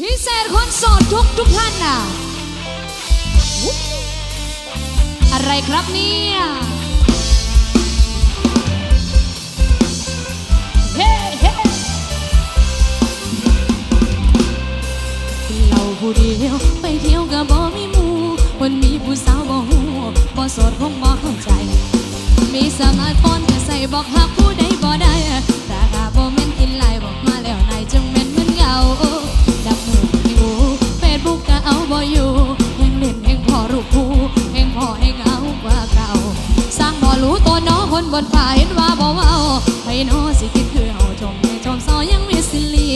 พิเศษคนโสดทุกทุกท่านน่ะ อะไรครับเนี่ยเฮ้เฮ้เราผู้เดียวไปเที่ยวกับบ่มีมู่คนมีผู้สาวบ่หูบ่โสดคงบ่เข้าใจ มีสมาร์ทโฟนก็ใส่บอกหักผู้ บนฟ้าเห็นว่าบ่เว้าให้น้อสิคิดคือเฮาชมให้ชมซอยังมีสิลี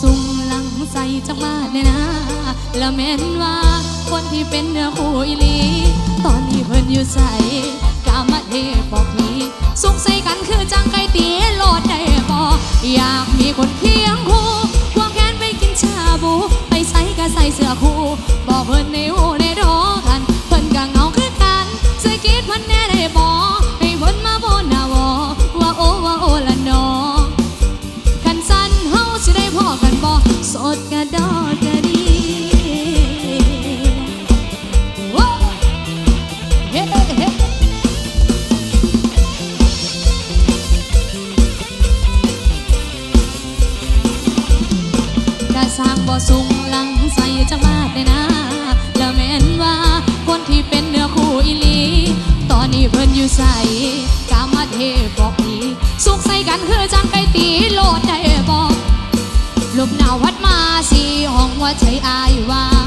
สุ่มหลังใส่จักมาเนี่ยนะแล้วแม่นว่าคนที่เป็นเนื้อคู่อีหลี ตอนนี้เพิ่นอยู่ใส่กามาเทบอกพีสงสัยกันคือจังไก่ตีโลดได้บ่อยากมีคนเคียงคู่ควงแขนไปกินชาบู ไปใส่ก็ใส่เสื้อคู่บอกเพิ่นในหูในดอกัน เพิ่นก็เงาคือกันใส่กีดเพิ่นแน่ได้บ่ บ่สูงหลังใส่จังมาดได้นะ แล้วแม่นว่าคนที่เป็นเนื้อคู่อีหลี ตอนนี้เพิ่นอยู่ใส่กามาเทบอกอีสุขใส่กันคือจังไก่ตีโลดได้บอกลูกหนาววัดมาสีห้องว่าใช้อายวาง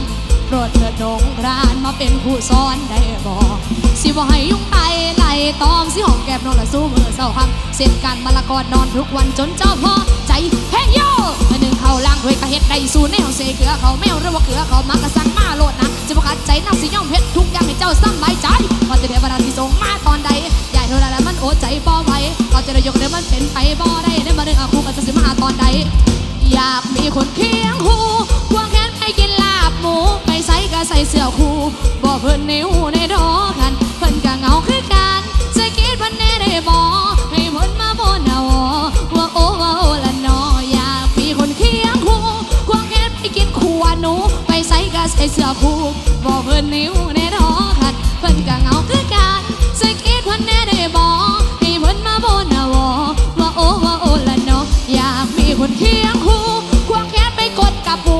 โปรดเถิดดงรานมาเป็นผู้สอนได้บอกสิบ่ให้ยุ่งไตไหลตอมสิหอ นอนละสู้มือเศร้าคำเส้นการมาละกอดนอนทุกวันจนเจ้าพ่อใจแห้งโย่มาหนึ่งเขาล้างถ้วยกระเฮ็ดได้สูนในห้องเสเกลือเขาแมวหรือว่าเกลือเขามากระสังมาโลดนะจะบ่ขัดใจนักสิย่อมเพชรทุกอย่างให้เจ้าสำบายใจว่าจะเดี๋ยวบรรดาที่ส่งมาตอนใดใหญ่เท่าไรแล้วมันโอดใจบ่ไหวก็จะได้ยกเดี๋ยวมันเป็นไปบ่ได้ได้มาเรื่องอาคูกันจะสิมาตอนใดอยากมีคนเคียงคู่ควงแขนไปกินลาบหมูไปใส่ก็ใส่เสื้อคู่บอเพิ่นในหูใส่ก็ใส่เสื้อคู่บอกเพิ่นในหูในดอกันเพิ่นก็เหงาคือกันใส่กีดเพิ่นแน่ได้บอกให้เพิ่นมาบนเอาว่าโอ้ว่าโอ้ละนออยากมีคนเคียงคู่ควงแขนไปกดกับปู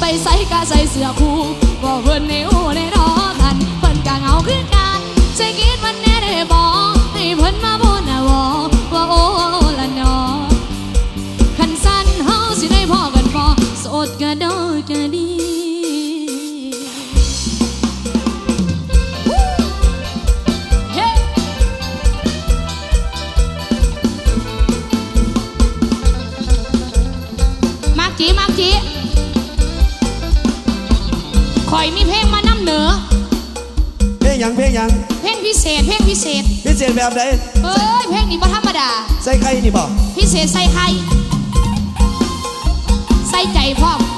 ไปใส่กะใส่เสื้อคู่บอกเพิ่นในหูในดอกันเพิ่นกะเหงาคือกันใส่กีดมันแน่ได้บอกให้เพิ่นมาบ่นาวอว่าโอ้ละนอคันสั้นเฮาสิได้พอกันพอโสดกะดอกะดี พิเศษพิเศษแบบไหนเอ้ยเพลงนี้บ่ธรรมดา ใส่ไข่นี่บอกพิเศษใส่ไข่ใส่ใจพร้อมม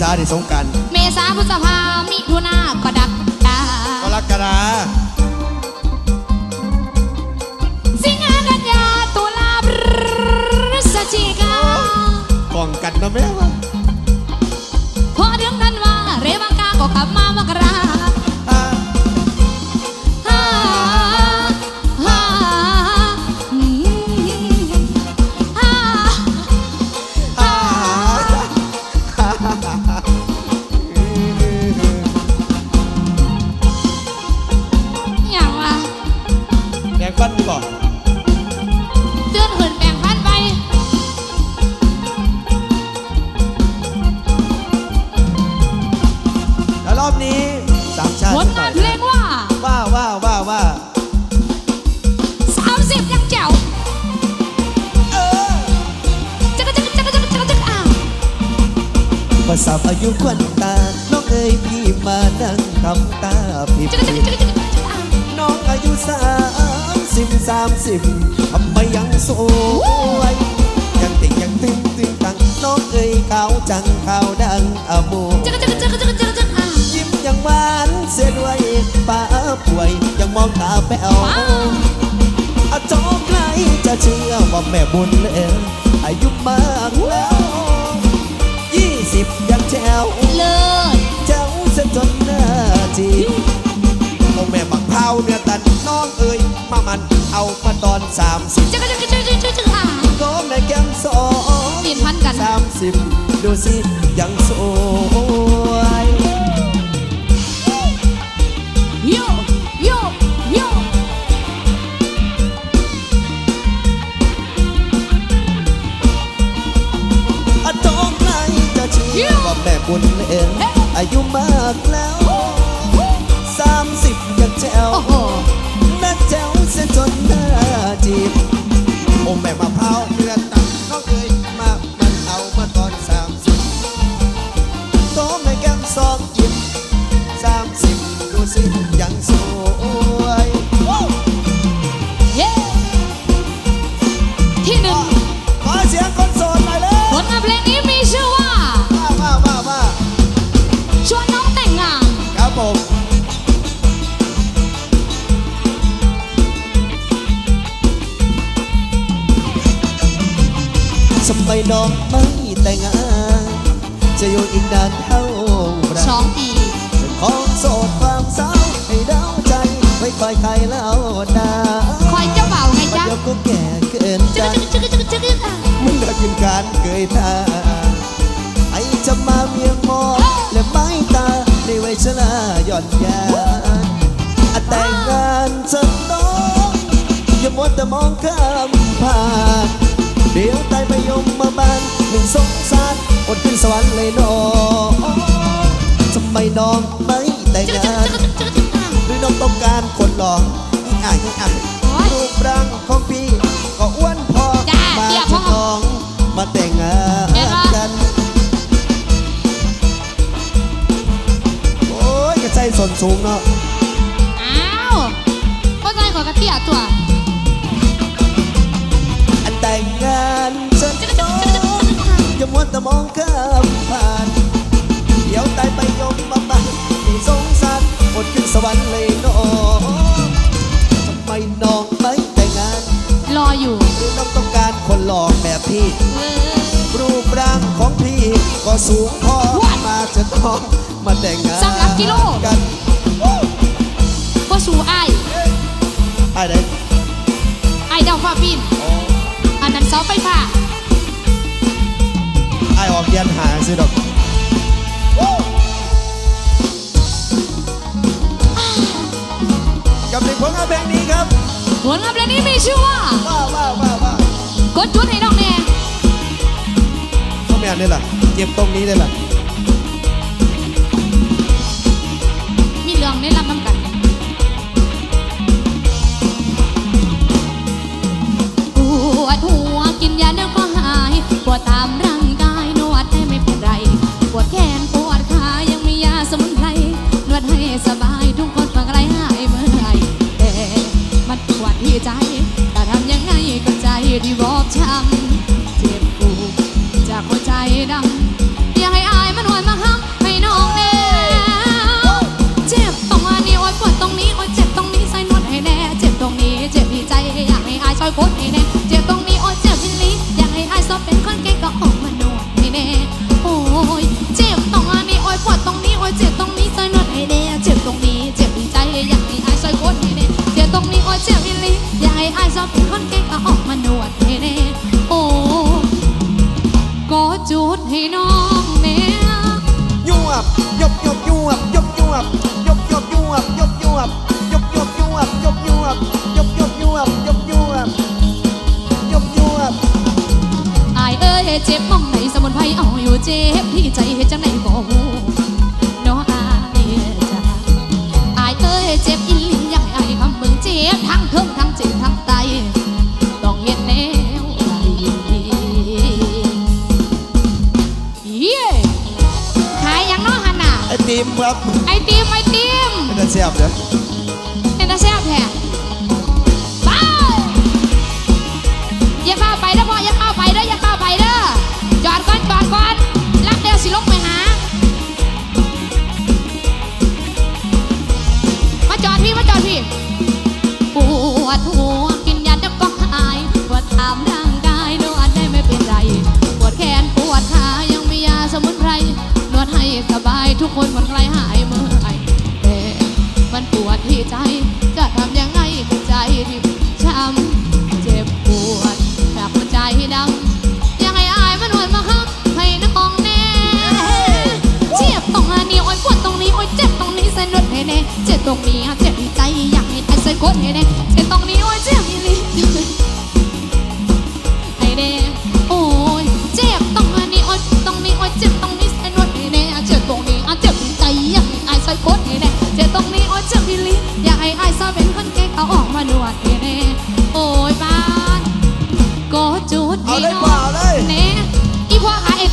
ษาที่สงการ เมษาพฤษภามิถุนากรกฎาก ภาษาอายุควันตา น้องเอ๋ยพี่มานั่งทำตาผิดจักรจักรจักรจักรจักรอ้าวน้องอายุสามสิบสามสิบทำไมยังสวยยังติงยังตึงตึงตังน้องเอ๋ยขาวจังขาวดังอะโมจักรจักรจักรจักรจักรจักรอ้าวยิ้มยังหวานเสียด้วยป้าป่วยยังมองตาแป๋วว้าวอาจอใครจะเชื่อว่าแม่บุญเลยอายุมากแล้วยี่ สิบยังแจ๋วเลิศแจ๋วซะจนหน้าจีบโอ้แม่บักเผาเนื้อตันน้องเอ้ยมามันเอามาตอนสามสิบจักรจักรจักรจักรจักรจักรอ้าวก็แม่แก้มสองตีนพันกันสามสิบดูสิยังสว ม่บุญเลยอายุมากแล้วสามสิบยังแจ๋วโอ้โหน่าแจ๋วเสียจนหน้าจีบโอ้แม่มะพร้าวเนื้อตับน้องเอ้ยมามันเอามาตอนสามสิบโตแม่แก้มสองยิ้มสามสิบดูสิยังส สมัยน้องไม่แต่งงานจะอยู่อีกนานเท่าไหรสองปีของโสดความเศร้าให้เดาใจไม่คอยใครแล้วนะคอยเจ้าเบ่าวไงมันจ๊ะเดี๋ยวก็แก่เกินจัใจกรจักรจักรจักรจักรอะมึงได้กินการเกยตาไอจะมาเมียงมองและไม้ตาในวัยชราหย่อนยานอะแต่งงานฉันน้องอย่ามัวแต่มองข้า บ้านหนึ่งสงสารอดขึ้นสวรรค์เลยน้องทำไมน้องไม่แต่งจักรจังากนรจักรจักรจักรอะหรือน้องต้องการคนหล่ออีอ่างอีอ่างโอ๊ยรูปร่างของพี่ ก็อ้วนพอจ้ามาเดี๋ยวฉพ่อลองมาแต่งงานเดี๋ยวพ่อกันโอ้ยกระใจส่วนสูงเนาะ มัวแต่มองข้ามผ่าน เดี๋ยวตายไปยมมาบ้านที่สงสารอดขึ้นสวรรค์เลยน้องทำไมน้องไม่แต่งงาน รออยู่หรือน้องต้องการคนหล่อแบบพี่ เออรูปร่างของพี่ก็สูงพอ What? มาจะต้องมาแต่งงานสำหรับกิโลกันก็สู่ไอ้ายไอ้ไหนไอ้ายดาวฟ้าบินอันนั้นเสาไฟฟ้าไอ้ออกเรียันหาซื้อดอกกับเพลงผลงานเพลงนี้ครับผลงานเพลงนี้มีชื่อว่าว้าวว้าวว้าวว้าวกดจุดให้น้องแน่เขาไม่อ่านนี่ล่ะเจ็บตรงนี้เลยล่ะมีเรื่องได้รับน้ำกัน ดำอยากให้อายมันวนมาห้ำให้น้องแน่เจ็บตรงอันนี้โอ๊ยปวดตรงนี้โอ๊ยเจ็บตรงนี้ใส่นวดให้แน่ เจ็บตรงนี้เจ็บที่ใจอยากให้อายช่วยกดให้แน่เจ็บตรงนี้โอ๊ยเจ็บที่ลิ้นอยากให้อายซอบเป็นคนเก่งก็ออกมานวดให้แน่โอ้ยเจ็บตรงอันนี้โอ๊ยปวดตรงนี้โอ๊ยเจ็บตรงนี้ใส่นวดให้แน่เจ็บตรงนี้เจ็บที่ใจอยากให้อายช่วยกดให้แน่เจ็บตรงนี้โอ๊ยเจ็บที่ลิ้นอยากให้อายซอบเป็นคนเก่งก็ออกมานวดให้แน่ จุดให้น้องแม่ยวบยบยบยวบยบยวบยบยบยวบยบยวบยบยบยวบยบยวบยบยบยวบยบยวบยบยวบอายเอ้ยเจ็บมองไหนสมุนไพรเอาอยู่ับไอติมไอติมเป็นแต่แซ่บเด้อ ทุกคนมันใครหายเมื่อไหร่แต่มันปวดที่ใจ จะทำยังไงกับใจที่ช้ำเจ็บปวดกหัวมาใจดำยังไงอายมันหวนมาคักให้น้องแน่เจ็บตรงนี้อ้อยปวดตรงนี้อ้อยเจ็บตรงนี้สนุดแน่เจ็บตรงนี้เจ็บ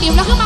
你们喝吗